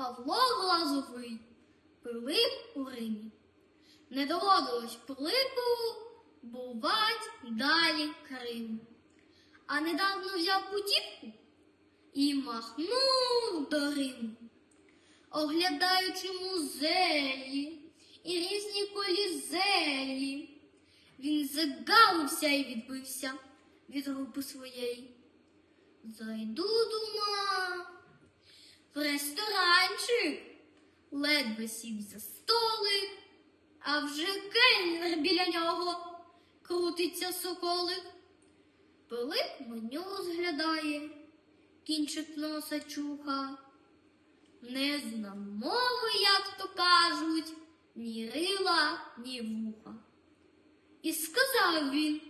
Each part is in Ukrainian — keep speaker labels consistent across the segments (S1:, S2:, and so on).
S1: Павло Глазовий, Пилип у Римі. Не доводилось Пилипу бувать далі Криму. А недавно взяв путівку і махнув до Риму, оглядаючи музеї і різні колізеї. Він загалився і відбився від групи своєї. Зайду, дума, в ресторанчик, ледве сів за столик, а вже кельнер біля нього крутиться соколик. Пилип меню розглядає, кінчик носа чуха. Не зна мови, як то кажуть, ні рила, ні вуха. І сказав він,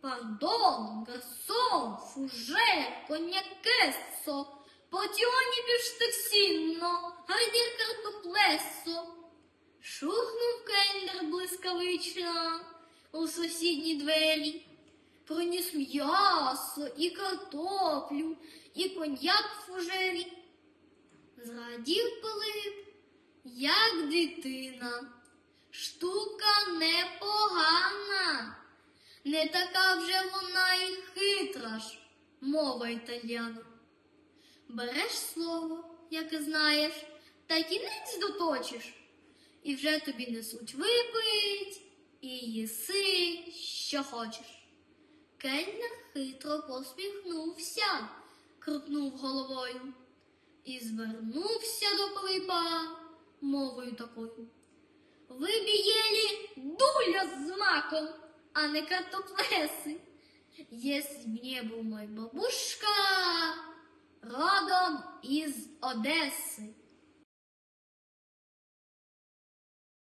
S1: пардон, гарсон, фуже, конякесо, потіоні бюштексінно, гайдір картоплесо. Шухнув кельнер блискавично у сусідні двері, приніс м'ясо і картоплю, і коньяк в фужері. Зрадів Пилип, як дитина, штука непогана, не така вже вона і хитра ж, мова італьяна. Береш слово, яке знаєш, та кінець доточиш, і вже тобі несуть випить, і їси, що хочеш. Кельнер хитро посміхнувся, крутнув головою і звернувся до Пилипа мовою такою. Ви б єлі дуля з маком, а не картоплеси. Если б не був мой бабушка родом із Одеси.